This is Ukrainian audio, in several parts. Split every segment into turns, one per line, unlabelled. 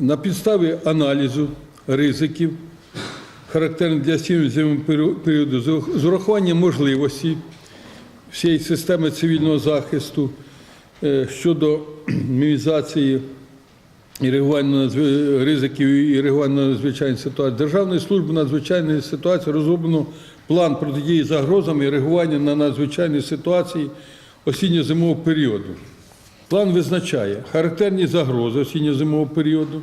на підставі аналізу ризиків, характерних для сім'ї періоду, з урахуванням можливості всієї системи цивільного захисту е, щодо мінімізації і реагування ризиків і реагування на надзвичайні ситуації. Державною службою надзвичайної ситуації розроблено план протидії загрозам і реагування на надзвичайні ситуації осінньо-зимового періоду. План визначає характерні загрози осінньо-зимового періоду,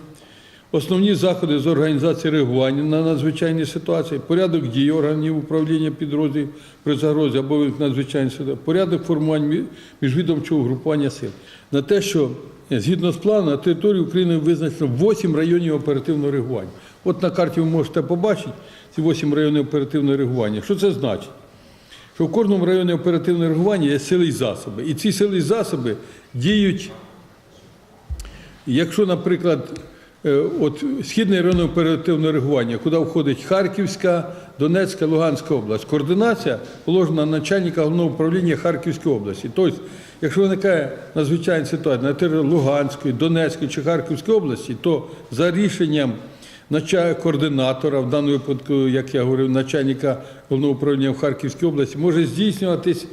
основні заходи з організації реагування на надзвичайні ситуації, порядок дій органів управління підрозділів при загрозі або в надзвичайній ситуації, порядок формування міжвідомчого групування сил. На те, що е, згідно з планом на території України визначено 8 районів оперативного реагування. От на карті ви можете побачити ці 8 районів оперативного реагування. Що це значить? Що в кожному районі оперативного реагування є сили і засоби. І ці сили і засоби діють, якщо, наприклад, е, от Східний район оперативного реагування, куди входить Харківська, Донецька, Луганська область, координація положена начальника головного управління Харківської області. Тобто, якщо виникає надзвичайна ситуація на території Луганської, Донецької чи Харківської області, то за рішенням координатора, в даному випадку, як я говорив, начальника головного управління в Харківській області, може здійснюватись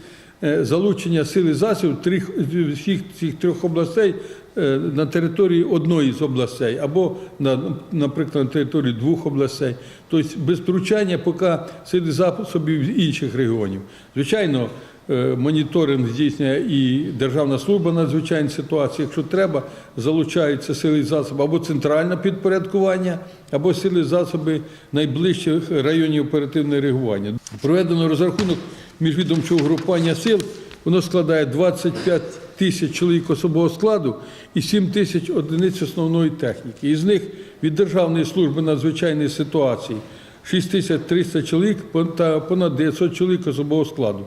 залучення сил і засобів трьох- всіх цих трьох областей е, на території одної з областей, або, на, наприклад, на території двох областей. Тобто без втручання поки сил і засобів інших регіонів. Звичайно, Е, Моніторинг здійснює і Державна служба надзвичайних ситуацій. Якщо треба, залучаються сили і засоби або центральне підпорядкування, або сили засоби найближчих районів оперативного реагування. Проведено розрахунок міжвідомчого групування сил. Воно складає 25 тисяч чоловік особового складу і 7 тисяч одиниць основної техніки. Із них від Державної служби надзвичайних ситуацій 6300 чоловік та понад 900 чоловік особового складу.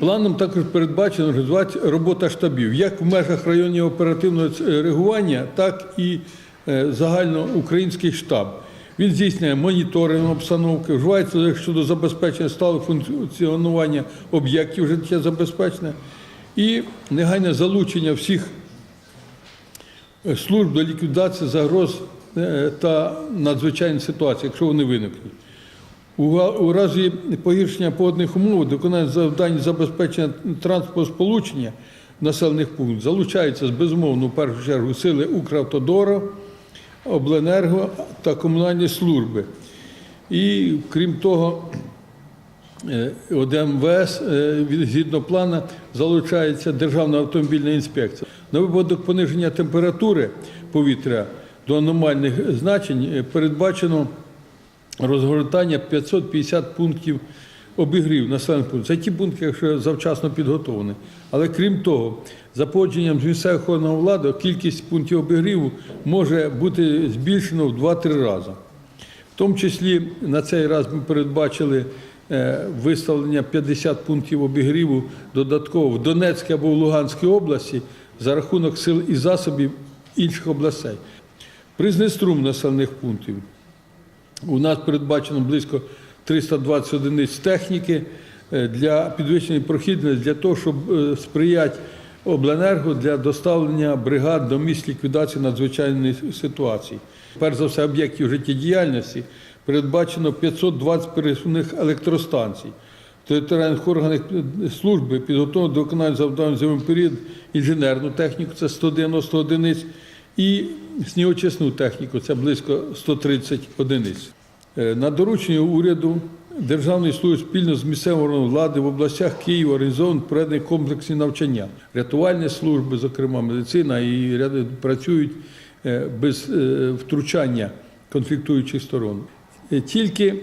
Планом також передбачено організувати робота штабів як в межах районів оперативного ц- реагування, так і е, загальноукраїнський штаб. Він здійснює моніторинг обстановки, вживається щодо забезпечення сталого функціонування об'єктів життєзабезпечення і негайне залучення всіх е, служб до ліквідації загроз е, та надзвичайних ситуацій, якщо вони виникнуть. У разі погіршення погодних умов виконання завдань забезпечення транспорту сполучення населених пунктів залучаються безумовно в першу чергу сили Укравтодору, Обленерго та комунальні служби. І крім того, е, МВС е, згідно плану залучається Державна автомобільна інспекція. На випадок пониження температури повітря до аномальних значень е, передбачено розгортання 550 пунктів обігрів населених пунктів. Це ті пункти, якщо завчасно підготовлені. Але крім того, за погодженням з місцевих органів влади кількість пунктів обігріву може бути збільшено в 2-3 рази. В тому числі на цей раз ми передбачили е, виставлення 50 пунктів обігріву додатково в Донецькій або в Луганській області за рахунок сил і засобів інших областей. При знеструм населених пунктів у нас передбачено близько 320 одиниць техніки е, для підвищення прохідності, для того, щоб е, сприяти обленерго для доставлення бригад до місць ліквідації надзвичайної ситуації. Перш за все, об'єктів життєдіяльності передбачено 520 пересувних електростанцій. Територіальних органах служби підготовлено до виконання завдань зимовий період інженерну техніку, це 190 одиниць, і снігочисну техніку це близько 130 одиниць. Е, На доручення уряду Державної служби спільно з місцевим органом влади в областях Києва організовано проведені комплексні навчання. Рятувальні служби, зокрема медицина, і ряди працюють е, без е, втручання конфліктуючих сторон. Тільки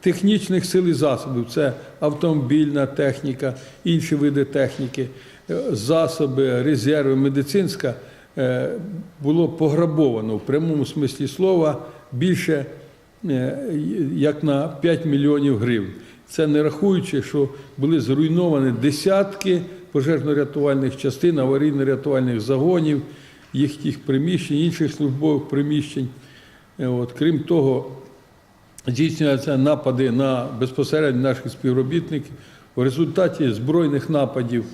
технічних сил і засобів це автомобільна техніка, інші види техніки, засоби, резерви, медицинська було пограбовано в прямому смислі слова більше як на 5 мільйонів гривень. Це не рахуючи, що були зруйновані десятки пожежно-рятувальних частин, аварійно-рятувальних загонів, їхніх приміщень, інших службових приміщень. Е, От, крім того, здійснюються напади на безпосередньо наших співробітників. У результаті збройних нападів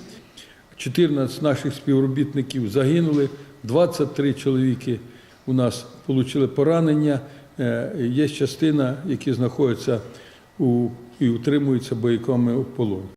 14 наших співробітників загинули, 23 чоловіки у нас отримали поранення. Е, Є частина, які знаходяться у, і утримуються бойовиками в полоні.